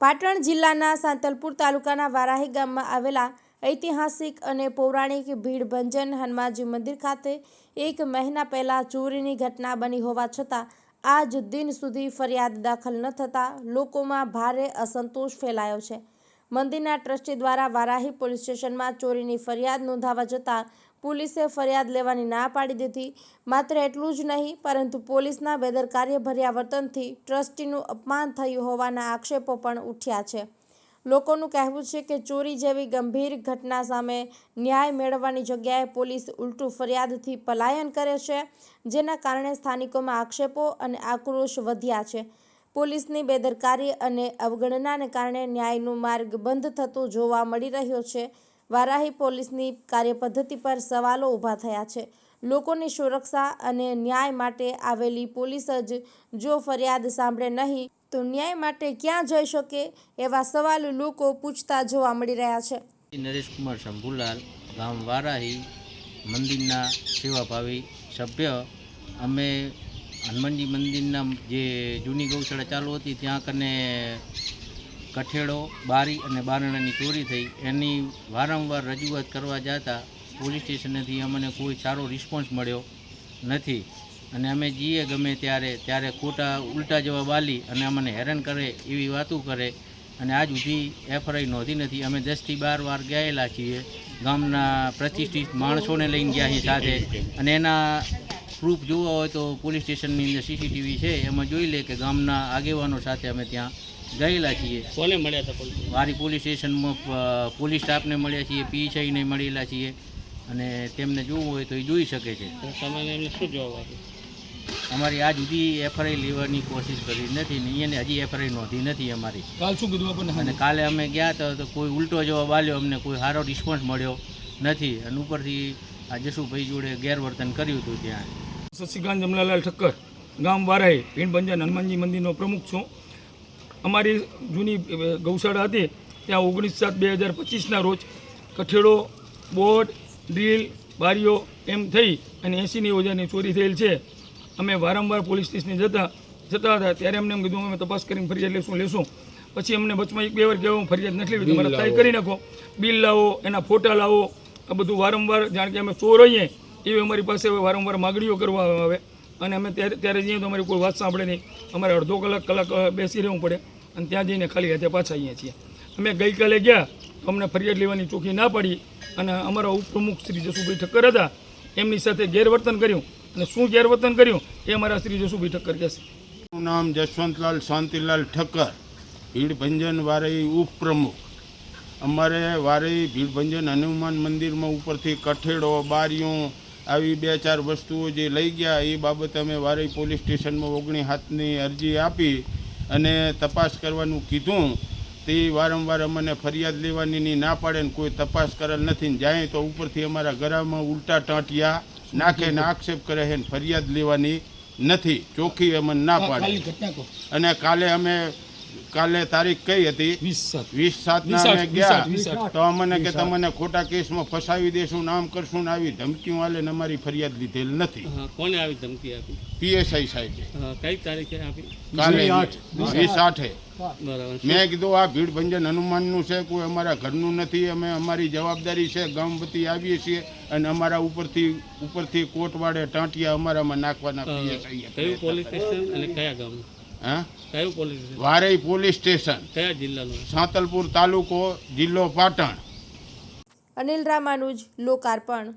પાટણ જિલ્લાના સાંતલપુર તાલુકાના વારાહી ગામમાં આવેલા ઐતિહાસિક અને પૌરાણિક ભીડભંજન હનુમાનજી મંદિર ખાતે એક મહિના પહેલા ચોરીની ઘટના બની હોવા છતાં આજ દિન સુધી ફરિયાદ દાખલ ન થતાં લોકોમાં ભારે અસંતોષ ફેલાયો છે. મંદિરના ટ્રસ્ટી દ્વારા વારાહી પોલીસ સ્ટેશનમાં ચોરીની ફરિયાદ નોંધાવા જતાં પોલીસે ફરિયાદ લેવાની ના પાડી દીધી. માત્ર એટલું જ નહીં, પરંતુ પોલીસના બેદરકાર્યભર્યા વર્તનથી ટ્રસ્ટીનું અપમાન થયું હોવાના આક્ષેપો પણ ઉઠ્યા છે. લોકોનું કહેવું છે કે ચોરી જેવી ગંભીર ઘટના સામે ન્યાય મેળવવાની જગ્યાએ પોલીસ ઉલટું ફરિયાદથી પલાયન કરે છે, જેના કારણે સ્થાનિકોમાં આક્ષેપો અને આક્રોશ વધ્યા છે. પોલીસની બેદરકારી અને અવગણનાને કારણે ન્યાયનું માર્ગ બંધ થતો જોવા મળી રહ્યો છે. વારાહી પોલીસની કાર્યપદ્ધતિ પર સવાલો ઊભા થયા છે. લોકોની સુરક્ષા અને ન્યાય માટે આવેલી પોલીસ જ જો ફરિયાદ સાંભળે નહીં, તો ન્યાય માટે ક્યાં જઈ શકે એવા સવાલ લોકો પૂછતા જોવા મળી રહ્યા છે. નરેશકુમાર શંભુલાલ, ગામ વારાહી, મંદિરના સેવાભાવી સભ્ય. અમે હનુમાનજી મંદિરના જે જૂની ગૌશાળા ચાલુ હતી, ત્યાં કને કઠેડો, બારી અને બારણાની ચોરી થઈ. એની વારંવાર રજૂઆત કરવા જતા પોલીસ સ્ટેશનેથી અમને કોઈ સારો રિસ્પોન્સ મળ્યો નથી. અને અમે જઈએ ગમે ત્યારે ત્યારે ખોટા ઉલટા જવાબ આલી અને અમને હેરાન કરે એવી વાતો કરે. અને આજ સુધી એફઆઈઆર નોંધી નથી. અમે દસથી બાર વાર ગયેલા છીએ. ગામના પ્રતિષ્ઠિત માણસોને લઈને ગયા છીએ સાથે. અને એના પ્રૂફ જોવા હોય તો પોલીસ સ્ટેશનની અંદર સીસીટીવી છે. એમાં જોઈ લે કે ગામના આગેવાનો સાથે અમે ત્યાં ગયેલા છીએ. કોને મળ્યા હતા પોલીસ? વારી પોલીસ સ્ટેશનમાં પોલીસ સ્ટાફને મળ્યા છીએ પીએસઆઈને મળેલા છીએ અને તેમને જોવું હોય તો એ જોઈ શકે છે. તમે એમને શું જવાબ અમારી આજ સુધી એફઆઈઆર લેવાની કોશિશ કરી નથી ને એને હજી એફઆઈઆર નોંધી નથી અમારી. કાલ શું કીધું આપણને? અને કાલે અમે ગયા હતા તો કોઈ ઉલટો જવાબ આવ્યો અમને કોઈ સારો રિસ્પોન્સ મળ્યો નથી. અને ઉપરથી આ જશુભાઈ જોડે ગેરવર્તન કર્યું હતું ત્યાં. શશિકાંત જમલાલાલ ઠક્કર ગામ વારાહી ભીણ ભંજન હનુમાનજી મંદિરનો પ્રમુખ છું. અમારી જૂની ગૌશાળા હતી ત્યાં ઓગણીસ સાત બે હજાર પચીસના રોજ કઠેડો બોર્ડ ડ્રીલ બારીઓ એમ થઈ અને એંસીની ઓજાની ચોરી થયેલ છે. અમે વારંવાર પોલીસ સ્ટેશને જતા જતા હતા ત્યારે અમને એમ કીધું અમે તપાસ કરીને ફરિયાદ લેશું લેશું. પછી અમને વચમાં એક બે વાર કહેવું ફરિયાદ નથી લેવી તમારે ટ્રાય કરી નાખો. બિલ લાવો એના ફોટા લાવો આ બધું વારંવાર જાણ કે અમે ચોર હોઈએ એવી અમારી પાસે વારંવાર માગણીઓ કરવા આવે. અને અમે ત્યારે ત્યારે જઈએ તો અમારી કોઈ વાત સાંભળે નહીં. અમારે અડધો કલાક કલાક બેસી રહેવું પડે. અને ત્યાં જઈને ખાલી હાથે પાછા અહીંયા છીએ. અમે ગઈકાલે ગયા તો અમને ફરિયાદ લેવાની ચોખ્ખી ના પાડી અને અમારા ઉપપ્રમુખ શ્રી જસુભાઈ ઠક્કર હતા. એમની સાથે ગેરવર્તન કર્યું. અને શું ગેરવર્તન કર્યું? એ અમારા શ્રી જસુભાઈ ઠક્કર કહેશે. મારું નામ જશવંતલાલ શાંતિલાલ ઠક્કર, ભીડભંજન વારઈ ઉપપ્રમુખ. અમારે વારઈ ભીડભંજન હનુમાન મંદિરમાં ઉપરથી કઠેડો, બારીઓ આવી બે ચાર વસ્તુઓ જે લઈ ગયા એ બાબતે અમે વારઈ પોલીસ સ્ટેશનમાં ઓગણી હાથની અરજી આપી અને તપાસ કરવાનું કીધું. તે વારંવાર અમને ફરિયાદ લેવાની ની ના પાડે ને કોઈ તપાસ કરેલ નથી ને જાય તો ઉપરથી અમારા ઘરમાં ઉલટા ટાંટિયા નાખે ને આક્ષેપ કરે છે ફરિયાદ લેવાની નથી. ચોખ્ખી અમને ના પાડે. અને કાલે અમે કાલે તારીખ કઈ હતી? વીસ સાત. ના અમે ગયા. તો અમને કે તમને ખોટા કેસમાં ફસાવી દેશું નામ કરશું ને આવી ધમકીઓ આલે ને અમારી ફરિયાદ લીધેલ નથી. કોને આવી ધમકી આપી? પીએસઆઈ સાહેબ. કઈ તારીખે આપી? કાલે વીસ આઠે. મેં કીધું આ ભીડ ભંજન હનુમાનનું છે કોઈ અમારા ઘરનું નથી. અમે અમારી જવાબદારી છે ગામ વતી આવીએ છીએ અને અમારા ઉપરથી ઉપરથી કોટવાડે ટાંટિયા અમારામાં નાખવાના પીએસઆઈ કયું પોલીસ સ્ટેશન અને કયા ગામનું? હા? કયું police station? Varai police station. કયા જિલ્લાનું? સાંતલપુર તાલુકો જિલ્લો પાટણ. અનિલ રામાનુજ લોકાર્પણ.